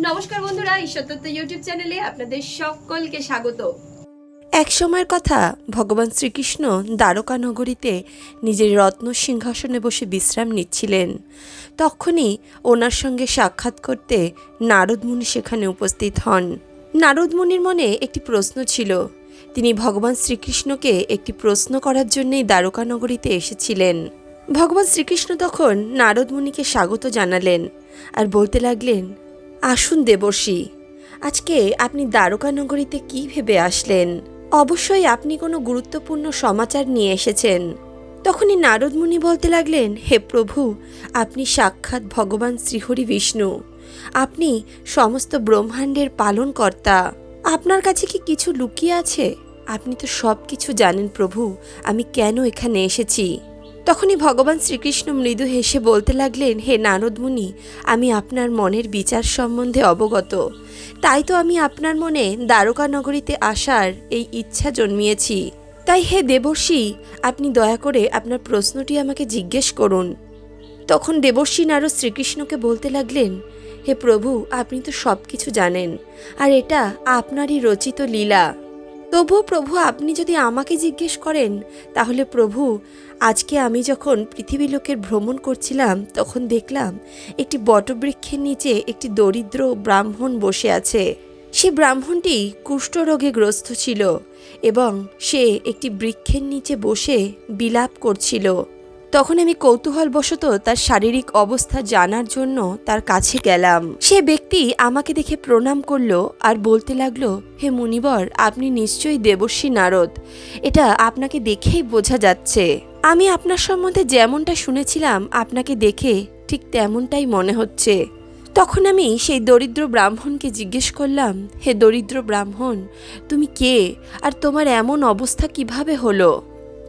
নমস্কার বন্ধুরা ঈশ্বরতত্ত্ব ইউটিউব চ্যানেলে আপনাদের সকলকে স্বাগত। এক সময়ের কথা, ভগবান শ্রীকৃষ্ণ দ্বারকা নগরীতে নিজের রত্ন সিংহাসনে বসে বিশ্রাম নিচ্ছিলেন। তখনই ওনার সঙ্গে সাক্ষাৎ করতে নারদমুনি সেখানে উপস্থিত হন। নারদমুনির মনে একটি প্রশ্ন ছিল। তিনি ভগবান শ্রীকৃষ্ণকে একটি প্রশ্ন করার জন্যই দ্বারকা নগরীতে এসেছিলেন। ভগবান শ্রীকৃষ্ণ তখন নারদমুনিকে স্বাগত জানালেন আর বলতে লাগলেন আসুন দেবর্ষি। আজকে আপনি দ্বারকানগরীতে কি ভেবে আসলেন? অবশ্যই আপনি কোনো গুরুত্বপূর্ণ সমাচার নিয়ে এসেছেন। তখনই নারদমুনি বলতে লাগলেন, হে প্রভু, আপনি সাক্ষাৎ ভগবান শ্রীহরি বিষ্ণু। আপনি সমস্ত ব্রহ্মাণ্ডের পালনকর্তা। আপনার কাছে কি কিছু লুকিয়ে আছে? আপনি তো সব কিছু জানেন প্রভু, আমি কেন এখানে এসেছি? তখনই ভগবান শ্রীকৃষ্ণ মৃদু হেসে বলতে লাগলেন, হে নারদমুনি আমি আপনার মনের বিচার সম্বন্ধে অবগত। তাই তো আমি আপনার মনে দ্বারকা নগরীতে আসার এই ইচ্ছা জন্মিয়েছি। তাই হে দেবর্ষি, আপনি দয়া করে আপনার প্রশ্নটি আমাকে জিজ্ঞেস করুন। তখন দেবর্ষি নারদ শ্রীকৃষ্ণকে বলতে লাগলেন, হে প্রভু, আপনি তো সব কিছু জানেন, আর এটা আপনারই রচিত লীলা। তবুও প্রভু, আপনি যদি আমাকে জিজ্ঞেস করেন, তাহলে প্রভু আজকে আমি যখন পৃথিবী লোকের ভ্রমণ করছিলাম, তখন দেখলাম একটি বটবৃক্ষের নিচে একটি দরিদ্র ব্রাহ্মণ বসে আছে। সে ব্রাহ্মণটি কুষ্ঠরোগে গ্রস্ত ছিল এবং সে একটি বৃক্ষের নিচে বসে বিলাপ করছিল। তখন আমি কৌতূহলবশত তার শারীরিক অবস্থা জানার জন্য তার কাছে গেলাম। সে ব্যক্তি আমাকে দেখে প্রণাম করল আর বলতে লাগল, হে মুনিবর, আপনি নিশ্চয়ই দেবর্ষী নারদ। এটা আপনাকে দেখেই বোঝা যাচ্ছে। আমি আপনার সম্বন্ধে যেমনটা শুনেছিলাম, আপনাকে দেখে ঠিক তেমনটাই মনে হচ্ছে। তখন আমি সেই দরিদ্র ব্রাহ্মণকে জিজ্ঞেস করলাম, হে দরিদ্র ব্রাহ্মণ, তুমি কে? আর তোমার এমন অবস্থা কীভাবে হলো?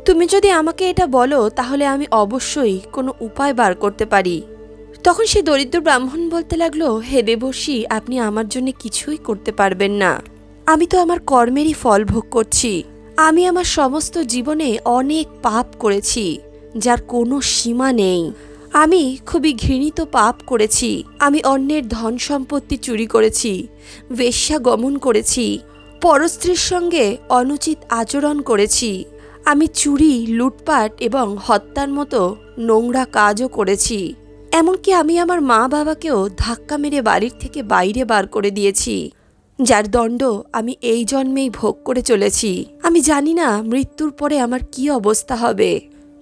তুমি যদি আমাকে এটা বলো, তাহলে আমি অবশ্যই কোনো উপায় বার করতে পারি। তখন সে দরিদ্র ব্রাহ্মণ বলতে লাগল, হে দেবর্ষি, আপনি আমার জন্য কিছুই করতে পারবেন না। আমি তো আমার কর্মেরই ফল ভোগ করছি। আমি আমার সমস্ত জীবনে অনেক পাপ করেছি, যার কোনো সীমা নেই। আমি খুবই ঘৃণিত পাপ করেছি। আমি অন্যের ধন সম্পত্তি চুরি করেছি, বেশ্যা গমন করেছি, পরস্ত্রীর সঙ্গে অনুচিত আচরণ করেছি। আমি চুরি, লুটপাট এবং হত্যার মতো নোংরা কাজও করেছি। এমনকি আমি আমার মা বাবাকেও ধাক্কা মেরে বাড়ির থেকে বাইরে বার করে দিয়েছি। যার দণ্ড আমি এই জন্মেই ভোগ করে চলেছি। আমি জানি না মৃত্যুর পরে আমার কি অবস্থা হবে।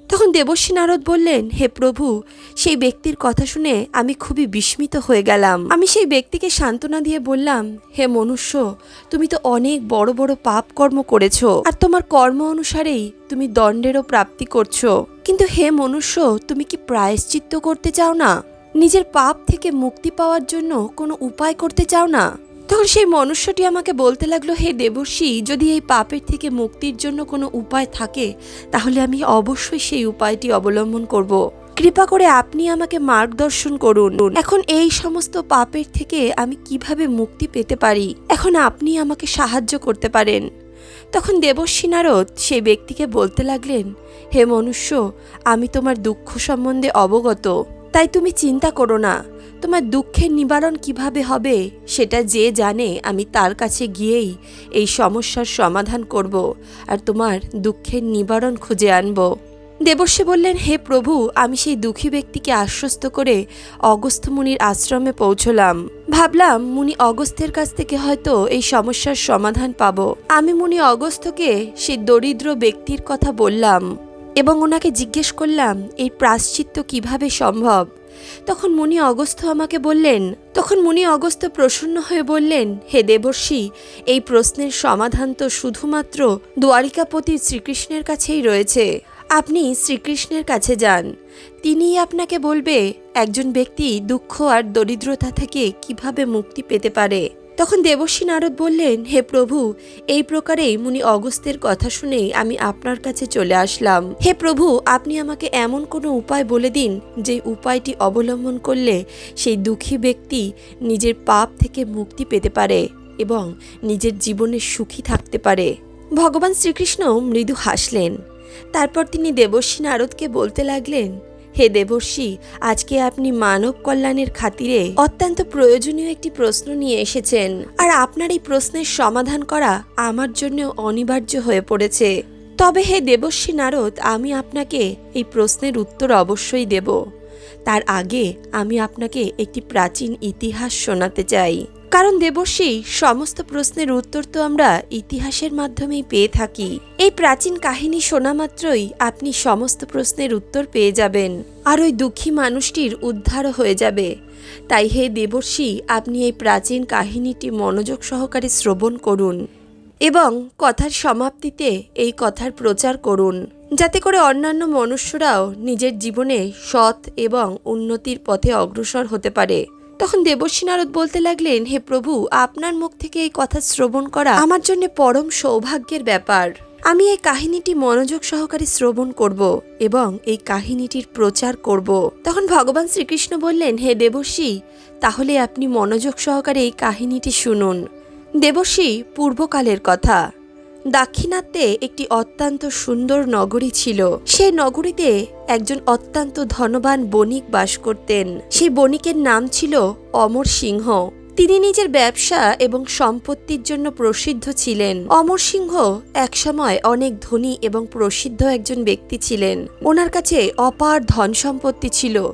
তখন দেবশ্রী নারদ বললেন, হে প্রভু, সেই ব্যক্তির কথা শুনে আমি খুবই বিস্মিত হয়ে গেলাম। আমি সেই ব্যক্তিকে সান্ত্বনা দিয়ে বললাম, হে মনুষ্য, তুমি তো অনেক বড় বড় পাপ কর্ম করেছ, আর তোমার কর্ম অনুসারেই তুমি দণ্ডেরও প্রাপ্তি করছ। কিন্তু হে মনুষ্য, তুমি কি প্রায়শ্চিত্ত করতে চাও না? নিজের পাপ থেকে মুক্তি পাওয়ার জন্য কোনো উপায় করতে চাও না? তখন সেই মনুষ্যটি আমাকে বলতে লাগল, হে দেবর্ষি, যদি এই পাপের থেকে মুক্তির জন্য কোনো উপায় থাকে, তাহলে আমি অবশ্যই সেই উপায়টি অবলম্বন করব। কৃপা করে আপনি আমাকে মার্গদর্শন করুন। এখন এই সমস্ত পাপের থেকে আমি কীভাবে মুক্তি পেতে পারি? এখন আপনি আমাকে সাহায্য করতে পারেন। তখন দেবর্ষী নারদ সেই ব্যক্তিকে বলতে লাগলেন, হে মনুষ্য, আমি তোমার দুঃখ সম্বন্ধে অবগত, তাই তুমি চিন্তা করো না। তোমার দুঃখের নিবারণ কীভাবে হবে, সেটা যে জানে আমি তার কাছে গিয়েই এই সমস্যার সমাধান করব আর তোমার দুঃখের নিবারণ খুঁজে আনব। দেবর্ষী বললেন, হে প্রভু, আমি সেই দুঃখী ব্যক্তিকে আশ্বস্ত করে অগস্ত্য মুনির আশ্রমে পৌঁছলাম। ভাবলাম, মুনি অগস্ত্যের কাছ থেকে হয়তো এই সমস্যার সমাধান পাব। আমি মুনি অগস্ত্যকে সেই দরিদ্র ব্যক্তির কথা বললাম এবং ওনাকে জিজ্ঞেস করলাম, এই প্রাশ্চিত্য কীভাবে সম্ভব? তখন মুনি অগস্ত্য আমাকে বললেন, তখন মুনি অগস্ত্য প্রসন্ন হয়ে বললেন, হে দেবর্ষি, এই প্রশ্নের সমাধান তো শুধুমাত্র দ্বারিকাপতি শ্রীকৃষ্ণের কাছেই রয়েছে। আপনি শ্রীকৃষ্ণের কাছে যান। তিনিই আপনাকে বলবে, একজন ব্যক্তি দুঃখ আর দরিদ্রতা থেকে কীভাবে মুক্তি পেতে পারে। তখন দেবশ্রী নারদ বললেন, হে প্রভু, এই প্রকারেই মুনি অগস্ত্যের কথা শুনে আমি আপনার কাছে চলে আসলাম। হে প্রভু, আপনি আমাকে এমন কোনো উপায় বলে দিন যে উপায়টি অবলম্বন করলে সেই দুঃখী ব্যক্তি নিজের পাপ থেকে মুক্তি পেতে পারে এবং নিজের জীবনে সুখী থাকতে পারে। ভগবান শ্রীকৃষ্ণ মৃদু হাসলেন। তারপর তিনি দেবশ্রী নারদকে বলতে লাগলেন হে দেবর্ষী, আজকে আপনি মানব কল্যাণের খাতিরে অত্যন্ত প্রয়োজনীয় একটি প্রশ্ন নিয়ে এসেছেন। আর আপনার এই প্রশ্নের সমাধান করা আমার জন্য অনিবার্য হয়ে পড়েছে। তবে হে দেবর্ষী নারদ, আমি আপনাকে এই প্রশ্নের উত্তর অবশ্যই দেব। তার আগে আমি আপনাকে একটি প্রাচীন ইতিহাস শোনাতে চাই। কারণ দেবর্ষী সমস্ত প্রশ্নের উত্তর তো আমরা ইতিহাসের মাধ্যমেই পেয়ে থাকি। এই প্রাচীন কাহিনী শোনা মাত্রই আপনি সমস্ত প্রশ্নের উত্তর পেয়ে যাবেন। আর ওই দুঃখী মানুষটির উদ্ধারও হয়ে যাবে। তাই হে দেবর্ষী, আপনি এই প্রাচীন কাহিনীটি মনোযোগ সহকারে শ্রবণ করুন এবং কথার সমাপ্তিতে এই কথার প্রচার করুন। যাতে করে অন্যান্য মনুষ্যরাও নিজের জীবনে সৎ এবং উন্নতির পথে অগ্রসর হতে পারে। তখন দেবর্ষী নারদ বলতে লাগলেন, হে প্রভু, আপনার মুখ থেকে এই কথা শ্রবণ করা আমার জন্য পরম সৌভাগ্যের ব্যাপার। আমি এই কাহিনীটি মনোযোগ সহকারে শ্রবণ করব এবং এই কাহিনীটির প্রচার করব। তখন ভগবান শ্রীকৃষ্ণ বললেন, হে দেবর্ষী তাহলে আপনি মনোযোগ সহকারে এই কাহিনীটি শুনুন। দেবশ্রী, পূর্বকালের কথা। দাক্ষিণাত্যে একটি অত্যন্ত সুন্দর নগরী ছিল। সেই নগরীতে একজন অত্যন্ত ধনবান বণিক বাস করতেন। সেই বণিকের নাম ছিল অমর সিংহ। তিনি নিজের ব্যবসা এবং সম্পত্তির জন্য প্রসিদ্ধ ছিলেন। অমর সিংহ একসময় অনেক ধনী এবং প্রসিদ্ধ একজন ব্যক্তি ছিলেন। ওনার কাছে অপার ধন সম্পত্তি ছিল।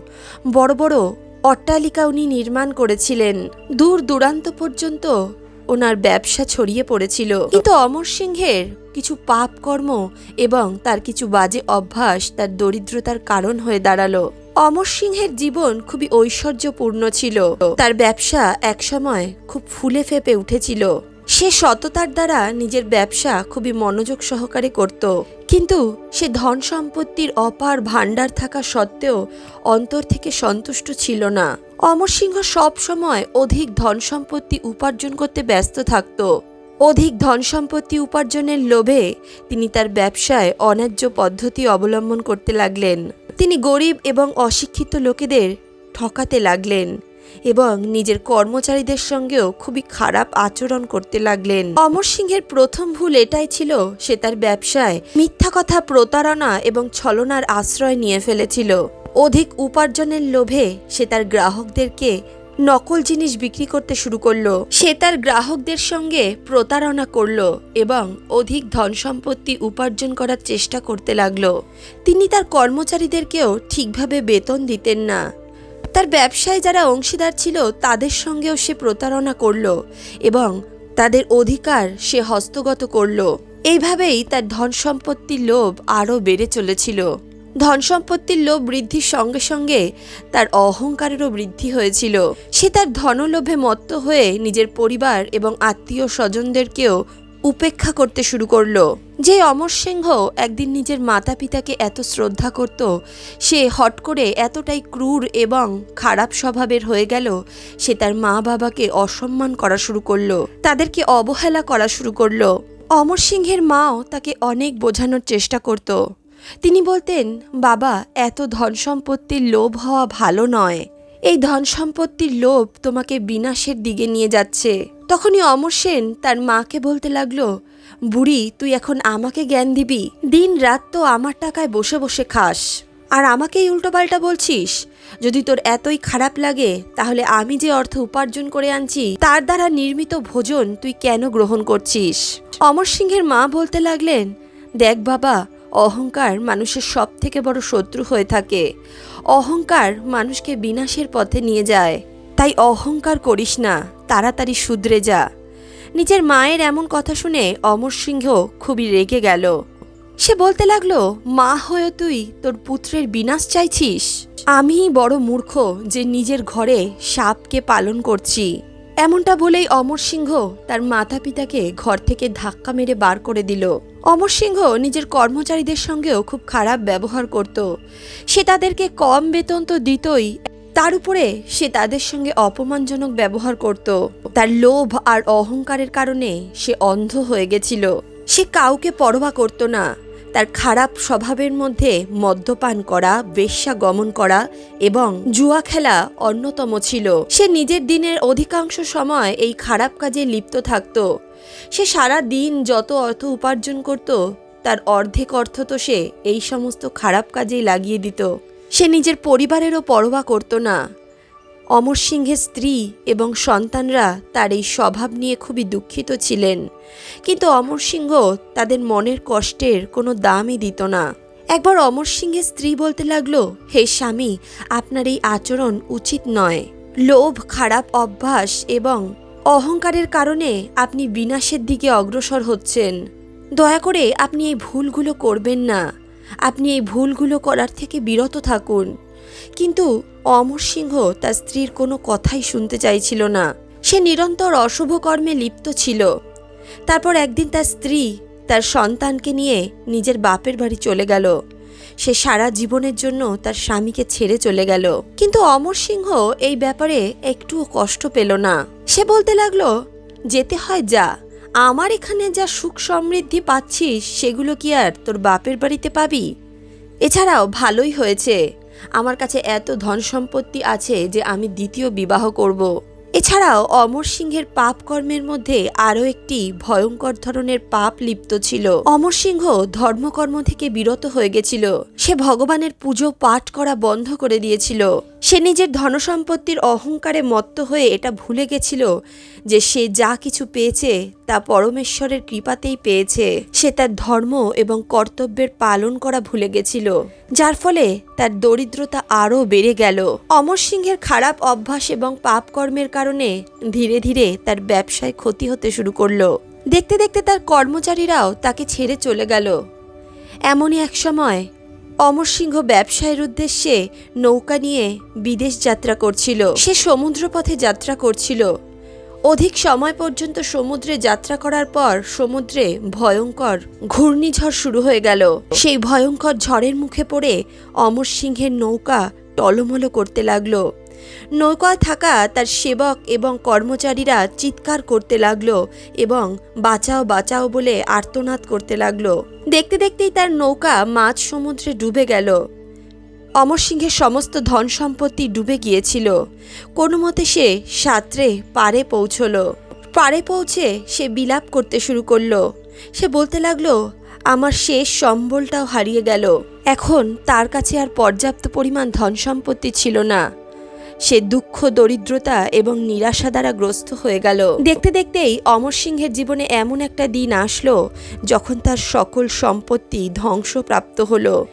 বড় বড় অট্টালিকা উনি নির্মাণ করেছিলেন। দূর দূরান্ত পর্যন্ত ওনার ব্যবসা ছড়িয়ে পড়েছিল। কিন্তু অমর সিংহের কিছু পাপ কর্ম এবং তার কিছু বাজে অভ্যাস তার দরিদ্রতার কারণ হয়ে দাঁড়াল। অমর সিংহের জীবন খুবই ঐশ্বর্যপূর্ণ ছিল। তার ব্যবসা একসময় খুব ফুলে ফেপে উঠেছিল। সে সততার দ্বারা নিজের ব্যবসা খুবই মনোযোগ সহকারে করত। কিন্তু সে ধন সম্পত্তির অপার ভাণ্ডার থাকা সত্ত্বেও অন্তর থেকে সন্তুষ্ট ছিল না। অমর সিংহ সব সময় অধিক ধন সম্পত্তি উপার্জন করতে ব্যস্ত থাকত। অধিক ধন সম্পত্তি উপার্জনের লোভে তিনি তার ব্যবসায় অন্যায্য পদ্ধতি অবলম্বন করতে লাগলেন। তিনি গরিব এবং অশিক্ষিত লোকেদের ঠকাতে লাগলেন। এবং নিজের কর্মচারীদের সঙ্গেও খুবই খারাপ আচরণ করতে লাগলেন। অমর সিংহের প্রথম ভুল এটাই ছিল, সে তার ব্যবসায় মিথ্যা কথা প্রতারণা এবং ছলনার আশ্রয় নিয়ে ফেলেছিল। অধিক উপার্জনের লোভে সে তার গ্রাহকদেরকে নকল জিনিস বিক্রি করতে শুরু করল। সে তার গ্রাহকদের সঙ্গে প্রতারণা করল এবং অধিক ধন সম্পত্তি উপার্জন করার চেষ্টা করতে লাগল। তিনি তার কর্মচারীদেরকেও ঠিকভাবে বেতন দিতেন না। তার ব্যবসায় যারা অংশীদার ছিল, তাদের সঙ্গেও সে প্রতারণা করল এবং তাদের অধিকার সে হস্তগত করল। এইভাবেই তার ধন সম্পত্তির লোভ আরও বেড়ে চলেছিল। ধন সম্পত্তির লোভ বৃদ্ধির সঙ্গে সঙ্গে তার অহংকারেরও বৃদ্ধি হয়েছিল। সে তার ধনলোভে মত্ত হয়ে নিজের পরিবার এবং আত্মীয় স্বজনদেরকেও উপেক্ষা করতে শুরু করল। যে অমর সিংহ একদিন নিজের মাতা পিতাকে এত শ্রদ্ধা করত, সে হট করে এতটাই ক্রূর এবং খারাপ স্বভাবের হয়ে গেল, সে তার মা বাবাকে অসম্মান করা শুরু করল, তাদেরকে অবহেলা করা শুরু করল। অমর সিংহের মাও তাকে অনেক বোঝানোর চেষ্টা করত। তিনি বলতেন, বাবা, এত ধন সম্পত্তির লোভ হওয়া ভালো নয়। এই ধন সম্পত্তির লোভ তোমাকে বিনাশের দিকে নিয়ে যাচ্ছে। তখনই অমর সেন তার মাকে বলতে লাগল, বুড়ি, তুই এখন আমাকে জ্ঞান দিবি। দিন রাত তো আমার টাকায় বসে বসে খাস। আর আমাকেই উল্টোপাল্টা বলছিস? যদি তোর এতই খারাপ লাগে, তাহলে আমি যে অর্থ উপার্জন করে আনছি, তার দ্বারা নির্মিত ভোজন তুই কেন গ্রহণ করছিস? অমর সিংহের মা বলতে লাগলেন, দেখ বাবা, অহংকার মানুষের সব থেকে বড় শত্রু হয়ে থাকে। অহংকার মানুষকে বিনাশের পথে নিয়ে যায়। তাই অহংকার করিস না, তাড়াতাড়ি শুধরে যা। নিজের মায়ের এমন কথা শুনে অমর সিংহ খুবই রেগে গেল। সে বলতে লাগল, মা হয়ে তুই তোর পুত্রের বিনাশ চাইছিস? আমিই বড় মূর্খ যে নিজের ঘরে সাপকে পালন করছি। এমনটা বলেই অমর সিংহ তার মাতা পিতাকে ঘর থেকে ধাক্কা মেরে বার করে দিল। অমর সিংহ নিজের কর্মচারীদের সঙ্গেও খুব খারাপ ব্যবহার করত। সে তাদেরকে কম বেতন তো দিতই। তার উপরে সে তাদের সঙ্গে অপমানজনক ব্যবহার করত। তার লোভ আর অহংকারের কারণে সে অন্ধ হয়ে গেছিল। সে কাউকে পরোয়া করত না। তার খারাপ স্বভাবের মধ্যে মদ্যপান করা, বেশ্যা গমন করা এবং জুয়া খেলা অন্যতম ছিল। সে নিজের দিনের অধিকাংশ সময় এই খারাপ কাজে লিপ্ত থাকত। সে সারা দিন যত অর্থ উপার্জন করত, তার অর্ধেক অর্থ তো সে এই সমস্ত খারাপ কাজেই লাগিয়ে দিত। সে নিজের পরিবারেরও পরোয়া করত না। অমর সিংহের স্ত্রী এবং সন্তানরা তার এই স্বভাব নিয়ে খুবই দুঃখিত ছিলেন। কিন্তু অমর সিংহ তাদের মনের কষ্টের কোনো দামই দিত না। একবার অমর সিংহের স্ত্রী বলতে লাগল, হে স্বামী, আপনার এই আচরণ উচিত নয়। লোভ, খারাপ অভ্যাস এবং অহংকারের কারণে আপনি বিনাশের দিকে অগ্রসর হচ্ছেন। দয়া করে আপনি এই ভুলগুলো করবেন না। আপনি এই ভুলগুলো করার থেকে বিরত থাকুন। কিন্তু অমর সিংহ তার স্ত্রীর কোনো কথাই শুনতে চাইছিল না। সে নিরন্তর অশুভ কর্মে লিপ্ত ছিল। তারপর একদিন তার স্ত্রী তার সন্তানকে নিয়ে নিজের বাপের বাড়ি চলে গেল। সে সারা জীবনের জন্য তার স্বামীকে ছেড়ে চলে গেল। কিন্তু অমর সিংহ এই ব্যাপারে একটুও কষ্ট পেল না। সে বলতে লাগল, যেতে হয় যা। আমার এখানে যা সুখ সমৃদ্ধি পাচ্ছিস, সেগুলো কি আর তোর বাপের বাড়িতে পাবি? এছাড়াও ভালোই হয়েছে। আমার কাছে এত ধন সম্পত্তি আছে যে আমি দ্বিতীয় বিবাহ করব। এছাড়াও অমর সিংহের পাপ কর্মের মধ্যে আরও একটি ভয়ঙ্কর ধরনের পাপ লিপ্ত ছিল। অমর সিংহ ধর্মকর্ম থেকে বিরত হয়ে গেছিল। সে ভগবানের পুজো পাঠ করা বন্ধ করে দিয়েছিল। সে নিজের ধনসম্পত্তির অহংকারে মত্ত হয়ে এটা ভুলে গেছিল যে সে যা কিছু পেয়েছে তা পরমেশ্বরের কৃপাতেই পেয়েছে। সে তার ধর্ম এবং কর্তব্যের পালন করা ভুলে গেছিল। যার ফলে তার দরিদ্রতা আরও বেড়ে গেল। অমর সিংহের খারাপ অভ্যাস এবং পাপ কর্মের কারণে ধীরে ধীরে তার ব্যবসায় ক্ষতি হতে শুরু করল। দেখতে দেখতে তার কর্মচারীরাও তাকে ছেড়ে চলে গেল। এমনই এক সময় অমর সিংহ ব্যবসায়ের উদ্দেশ্যে নৌকা নিয়ে বিদেশ যাত্রা করছিল। সে সমুদ্রপথে যাত্রা করছিল। অধিক সময় পর্যন্ত সমুদ্রে যাত্রা করার পর সমুদ্রে ভয়ঙ্কর ঘূর্ণিঝড় শুরু হয়ে গেল। সেই ভয়ঙ্কর ঝড়ের মুখে পড়ে অমর সিংহের নৌকা টলমলো করতে লাগল। নৌকায় থাকা তার সেবক এবং কর্মচারীরা চিৎকার করতে লাগল এবং বাঁচাও বাঁচাও বলে আর্তনাদ করতে লাগল। দেখতে দেখতেই তার নৌকা মাঝ সমুদ্রে ডুবে গেল। অমর সিংহের সমস্ত ধন সম্পত্তি ডুবে গিয়েছিল। কোনো মতে সে সাঁতরে পারে পৌঁছলো। পারে পৌঁছে সে বিলাপ করতে শুরু করল। সে বলতে লাগল, আমার শেষ সম্বলটাও হারিয়ে গেল। এখন তার কাছে আর পর্যাপ্ত পরিমাণ ধন সম্পত্তি ছিল না। সে দুঃখ, দরিদ্রতা এবং নিরাশা দ্বারা গ্রস্ত হয়ে গেল। দেখতে দেখতেই অমর সিংহের জীবনে এমন একটা দিন আসলো যখন তার সকল সম্পত্তি ধ্বংসপ্রাপ্ত হলো।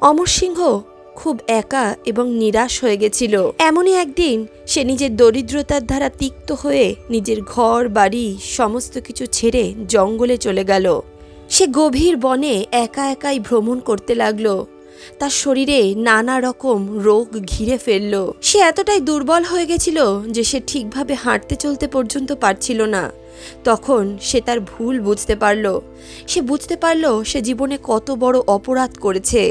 অমর সিংহ খুব একা এবং নিরাশ হয়ে গেছিল। এমনই একদিন সে নিজের দরিদ্রতার দ্বারা তিক্ত হয়ে নিজের ঘর, বাড়ি, সমস্ত কিছু ছেড়ে জঙ্গলে চলে গেল। সে গভীর বনে একা একাই ভ্রমণ করতে লাগল। তার শরীরে নানা রকম রোগ ঘিরে ফেলল। সে এতটাই দুর্বল হয়ে গেছিল যে সে ঠিকভাবে হাঁটতে চলতে পর্যন্ত পারছিল না। তখন সে তার ভুল বুঝতে পারল। সে বুঝতে পারল সে জীবনে কত বড় অপরাধ করেছে।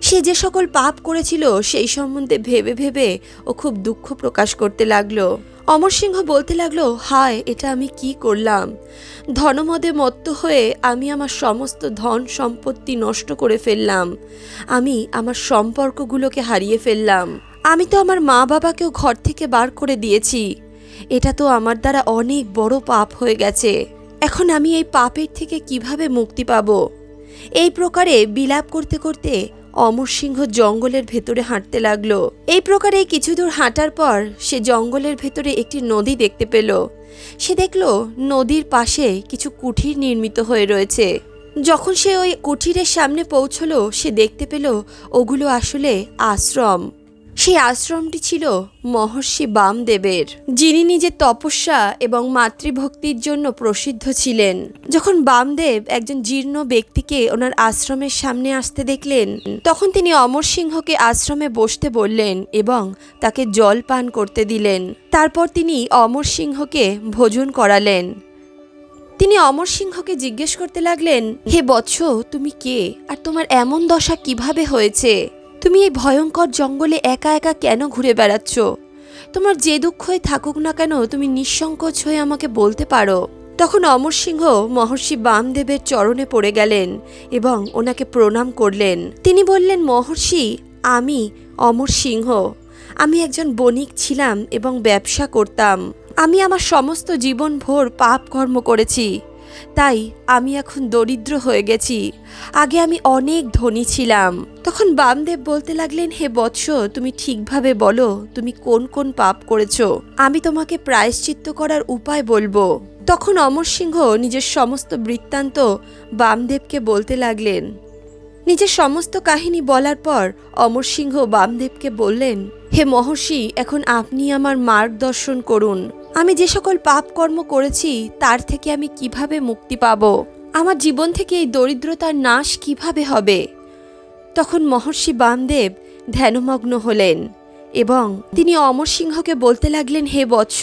সে যে সকল পাপ করেছিল, সেই সম্বন্ধে ভেবে ভেবে ও খুব দুঃখ প্রকাশ করতে লাগল। অমর সিংহ বলতে লাগল, হায়, এটা আমি কি করলাম? ধনমদে মত্ত হয়ে আমি আমার সমস্ত ধন সম্পত্তি নষ্ট করে ফেললাম। আমি আমার সম্পর্কগুলোকে হারিয়ে ফেললাম। আমি তো আমার মা বাবাকেও ঘর থেকে বার করে দিয়েছি। এটা তো আমার দ্বারা অনেক বড় পাপ হয়ে গেছে। এখন আমি এই পাপের থেকে কীভাবে মুক্তি পাব? এই প্রকারে বিলাপ করতে করতে অমর সিংহ জঙ্গলের ভেতরে হাঁটতে লাগল। এই প্রকারে কিছু দূর হাঁটার পর সে জঙ্গলের ভেতরে একটি নদী দেখতে পেল। সে দেখল নদীর পাশে কিছু কুঠির নির্মিত হয়ে রয়েছে। যখন সে ওই কুঠিরের সামনে পৌঁছলো, সে দেখতে পেল ওগুলো আসলে আশ্রম। সেই আশ্রমটি ছিল মহর্ষি বামদেবের, যিনি নিজের তপস্যা এবং মাতৃভক্তির জন্য প্রসিদ্ধ ছিলেন। যখন বামদেব একজন জীর্ণ ব্যক্তিকে ওনার আশ্রমের সামনে আসতে দেখলেন, তখন তিনি অমর সিংহকে আশ্রমে বসতে বললেন এবং তাকে জল পান করতে দিলেন। তারপর তিনি অমর সিংহকে ভোজন করালেন। তিনি অমর সিংহকে জিজ্ঞেস করতে লাগলেন, হে বৎস, তুমি কে? আর তোমার এমন দশা কীভাবে হয়েছে? তুমি এই ভয়ঙ্কর জঙ্গলে একা একা কেন ঘুরে বেড়াচ্ছ? তোমার যে দুঃখই থাকুক না কেন, তুমি নিঃসংকোচ হয়ে আমাকে বলতে পারো। তখন অমর সিংহ মহর্ষি বামদেবের চরণে পড়ে গেলেন এবং ওনাকে প্রণাম করলেন। তিনি বললেন, মহর্ষি, আমি অমর সিংহ। আমি একজন বণিক ছিলাম এবং ব্যবসা করতাম। আমি আমার সমস্ত জীবন ভোর পাপ কর্ম করেছি। তাই আমি এখন দরিদ্র হয়ে গেছি। আগে আমি অনেক ধনী ছিলাম। তখন বামদেব বলতে লাগলেন, হে বৎস, তুমি ঠিকভাবে বলো, তুমি কোন কোন পাপ করেছ? আমি তোমাকে প্রায়শ্চিত্ত করার উপায় বলব। তখন অমর সিংহ নিজের সমস্ত বৃত্তান্ত বামদেবকে বলতে লাগলেন নিজের সমস্ত কাহিনী বলার পর অমর সিংহ বামদেবকে বললেন, হে মহর্ষি, এখন আপনি আমার মার্গদর্শন করুন। আমি যে সকল পাপ কর্ম করেছি, তার থেকে আমি কীভাবে মুক্তি পাব? আমার জীবন থেকে এই দরিদ্রতার নাশ কীভাবে হবে? তখন মহর্ষি বামদেব ধ্যানমগ্ন হলেন এবং তিনি অমর সিংহকে বলতে লাগলেন, হে বৎস,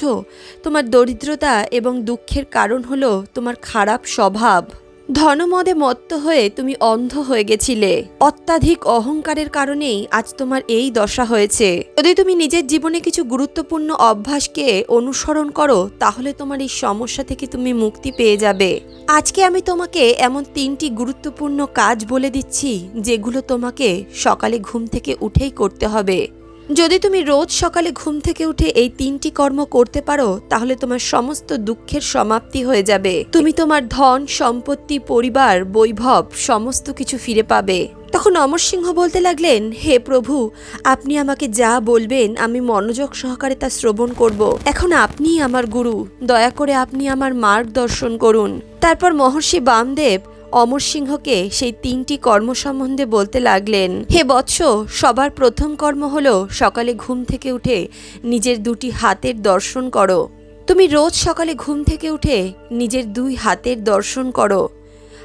তোমার দরিদ্রতা এবং দুঃখের কারণ হলো তোমার খারাপ স্বভাব। ধনমদে মত্ত হয়ে তুমি অন্ধ হয়ে গেছিলে। অত্যাধিক অহংকারের কারণেই আজ তোমার এই দশা হয়েছে। যদি তুমি নিজের জীবনে কিছু গুরুত্বপূর্ণ অভ্যাসকে অনুসরণ করো, তাহলে তোমার এই সমস্যা থেকে তুমি মুক্তি পেয়ে যাবে। আজকে আমি তোমাকে এমন তিনটি গুরুত্বপূর্ণ কাজ বলে দিচ্ছি, যেগুলো তোমাকে সকালে ঘুম থেকে উঠেই করতে হবে। যদি তুমি রোজ সকালে ঘুম থেকে উঠে এই তিনটি কর্ম করতে পারো, তাহলে তোমার সমস্ত দুঃখের সমাপ্তি হয়ে যাবে। তুমি তোমার ধন, সম্পত্তি, পরিবার, বৈভব, সমস্ত কিছু ফিরে পাবে। তখন অমর সিংহ বলতে লাগলেন, হে প্রভু, আপনি আমাকে যা বলবেন, আমি মনোযোগ সহকারে তা শ্রবণ করব। এখন আপনিই আমার গুরু, দয়া করে আপনি আমার মার্গদর্শন করুন। তারপর মহর্ষি বামদেব অমর সিংহকে সেই তিনটি কর্ম সম্বন্ধে বলতে লাগলেন, হে বৎস, সবার প্রথম কর্ম হলো সকালে ঘুম থেকে উঠে নিজের দুটি হাতের দর্শন করো। তুমি রোজ সকালে ঘুম থেকে উঠে নিজের দুই হাতের দর্শন করো।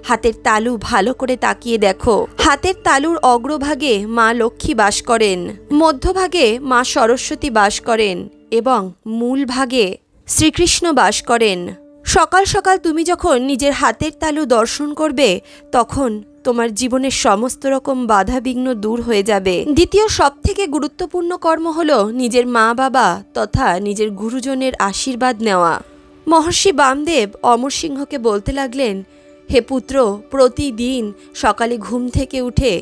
হাতের তালু ভালো করে তাকিয়ে দেখো। হাতের তালুর অগ্রভাগে মা লক্ষ্মী বাস করেন, মধ্যভাগে মা সরস্বতী বাস করেন এবং মূল ভাগে শ্রীকৃষ্ণ বাস করেন। সকাল সকাল তুমি যখন নিজের হাতের তালু দর্শন করবে, তখন তোমার জীবনের সমস্ত রকম বাধা বিঘ্ন দূর হয়ে যাবে। দ্বিতীয় সব থেকে গুরুত্বপূর্ণ কর্ম হলো নিজের মা বাবা তথা নিজের গুরুজনের আশীর্বাদ নেওয়া। মহর্ষি বামদেব অমর সিংহকে বলতে লাগলেন, হে পুত্র, প্রতিদিন সকালে ঘুম থেকে উঠে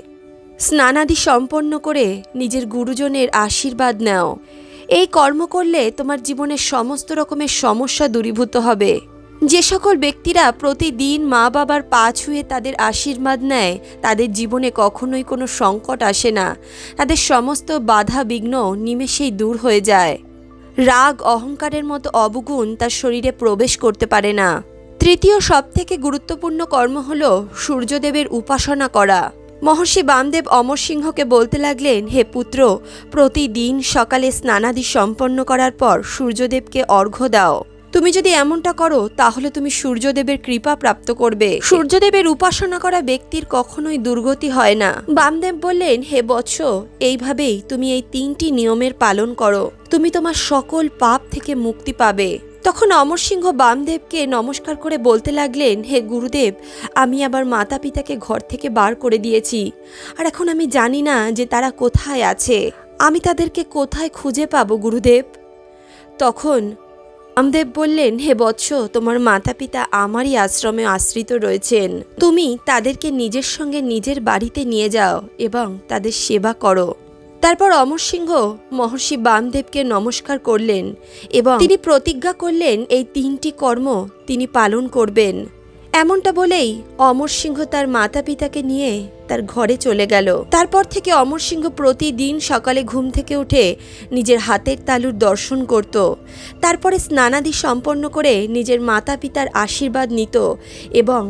স্নানাদি সম্পন্ন করে নিজের গুরুজনের আশীর্বাদ নাও। এই কর্ম করলে তোমার জীবনের সমস্ত রকমের সমস্যা দূরীভূত হবে। যে সকল ব্যক্তিরা প্রতিদিন মা বাবার পা ছুঁয়ে তাদের আশীর্বাদ নেয়, তাদের জীবনে কখনোই কোনো সংকট আসে না। তাদের সমস্ত বাধা বিঘ্ন নিমেষেই দূর হয়ে যায়। রাগ, অহংকারের মতো অবগুণ তার শরীরে প্রবেশ করতে পারে না। তৃতীয় সবথেকে গুরুত্বপূর্ণ কর্ম হল সূর্যদেবের উপাসনা করা। মহর্ষি বামদেব অমর সিংহকে বলতে লাগলেন, হে পুত্র, প্রতিদিন সকালে স্নানাদি সম্পন্ন করার পর সূর্যদেবকে অর্ঘ্য দাও। তুমি যদি এমনটা করো, তাহলে তুমি সূর্যদেবের কৃপা প্রাপ্ত করবে। সূর্যদেবের উপাসনা করা ব্যক্তির কখনোই দুর্গতি হয় না। বামদেব বললেন, হে বৎস, এইভাবেই তুমি এই তিনটি নিয়মের পালন করো। তুমি তোমার সকল পাপ থেকে মুক্তি পাবে। তখন অমর সিংহ বামদেবকে নমস্কার করে বলতে লাগলেন, হে গুরুদেব, আমি আবার মাতা পিতাকে ঘর থেকে বার করে দিয়েছি। আর এখন আমি জানি না যে তারা কোথায় আছে। আমি তাদেরকে কোথায় খুঁজে পাবো, গুরুদেব? তখন রামদেব বললেন, হে বৎস, তোমার মাতা পিতা আমারই আশ্রমে আশ্রিত রয়েছেন। তুমি তাদেরকে নিজের সঙ্গে নিজের বাড়িতে নিয়ে যাও এবং তাদের সেবা করো। তারপর অমর সিংহ মহর্ষি বামদেবকে নমস্কার করলেন এবং তিনি প্রতিজ্ঞা করলেন, এই তিনটি কর্ম তিনি পালন করবেন। এমনটা বলেই অমর সিংহ তার মাতা পিতাকে নিয়ে তার ঘরে চলে গেল। তারপর থেকে অমর সিংহ প্রতিদিন সকালে ঘুম থেকে উঠে নিজের হাতের তালুর দর্শন করত। তারপরে স্নানাদি সম্পন্ন করে নিজের মাতা পিতার আশীর্বাদ নিত এবং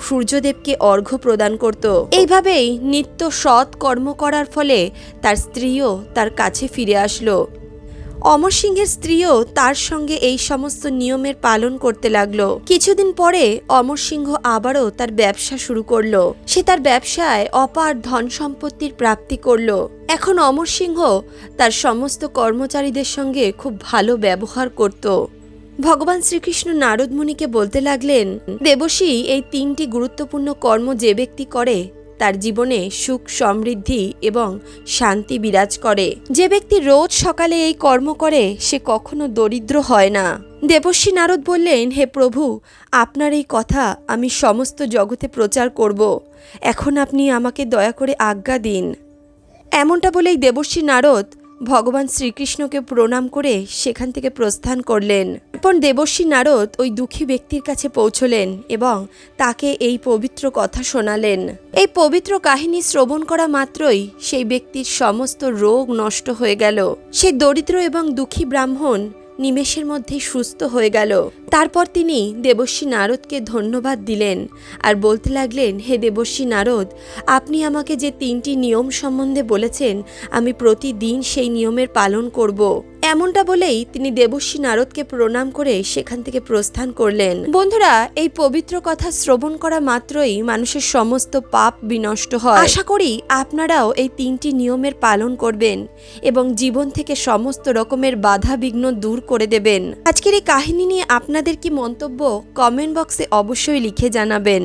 সূর্যদেবকে অর্ঘ্য প্রদান করত। এইভাবেই নিত্য সৎ কর্ম করার ফলে তার স্ত্রীও তার কাছে ফিরে আসলো। অমর সিংহের স্ত্রীও তার সঙ্গে এই সমস্ত নিয়মের পালন করতে লাগল। কিছুদিন পরে অমর সিংহ আবারও তার ব্যবসা শুরু করল। সে তার ব্যবসায় অপার ধন সম্পত্তির প্রাপ্তি করল। এখন অমর সিংহ তার সমস্ত কর্মচারীদের সঙ্গে খুব ভালো ব্যবহার করত। ভগবান শ্রীকৃষ্ণ নারদ মুনিকে বলতে লাগলেন দেবশী এই তিনটি গুরুত্বপূর্ণ কর্ম যে ব্যক্তি করে তার জীবনে সুখ, সমৃদ্ধি এবং শান্তি বিরাজ করে। যে ব্যক্তি রোজ সকালে এই কর্ম করে, সে কখনো দরিদ্র হয় না। দেবশ্রী নারদ বললেন, হে প্রভু, আপনার এই কথা আমি সমস্ত জগতে প্রচার করব। এখন আপনি আমাকে দয়া করে আজ্ঞা দিন। এমনটা বলেই দেবশ্রী নারদ ভগবান শ্রীকৃষ্ণকে প্রণাম করে সেখান থেকে প্রস্থান করলেন। এরপর দেবশ্রী নারদ ওই দুঃখী ব্যক্তির কাছে পৌঁছলেন এবং তাকে এই পবিত্র কথা শোনালেন। এই পবিত্র কাহিনী শ্রবণ করা মাত্রই সেই ব্যক্তির সমস্ত রোগ নষ্ট হয়ে গেল। সে দরিদ্র এবং দুঃখী ব্রাহ্মণ নিমেষের মধ্যেই সুস্থ হয়ে গেল। তারপর তিনি দেবশ্রী নারদকে ধন্যবাদ দিলেন আর বলতে লাগলেন, হে দেবশ্রী নারদ, আপনি আমাকে যে তিনটি নিয়ম সম্বন্ধে বলেছেন, আমি প্রতিদিন সেই নিয়মের পালন করব। এমনটা বলেই তিনি দেবশ্রী নারদকে প্রণাম করে সেখান থেকে প্রস্থান করলেন। বন্ধুরা, এই পবিত্র কথা শ্রবণ করা মাত্রই মানুষের সমস্ত পাপ বিনষ্ট হয়। আশা করি আপনারাও এই তিনটি নিয়মের পালন করবেন এবং জীবন থেকে সমস্ত রকমের বাধা বিঘ্ন দূর করে দেবেন। আজকের এই কাহিনী নিয়ে আপনাদের কি মন্তব্য? কমেন্ট বক্সে অবশ্যই লিখে জানাবেন।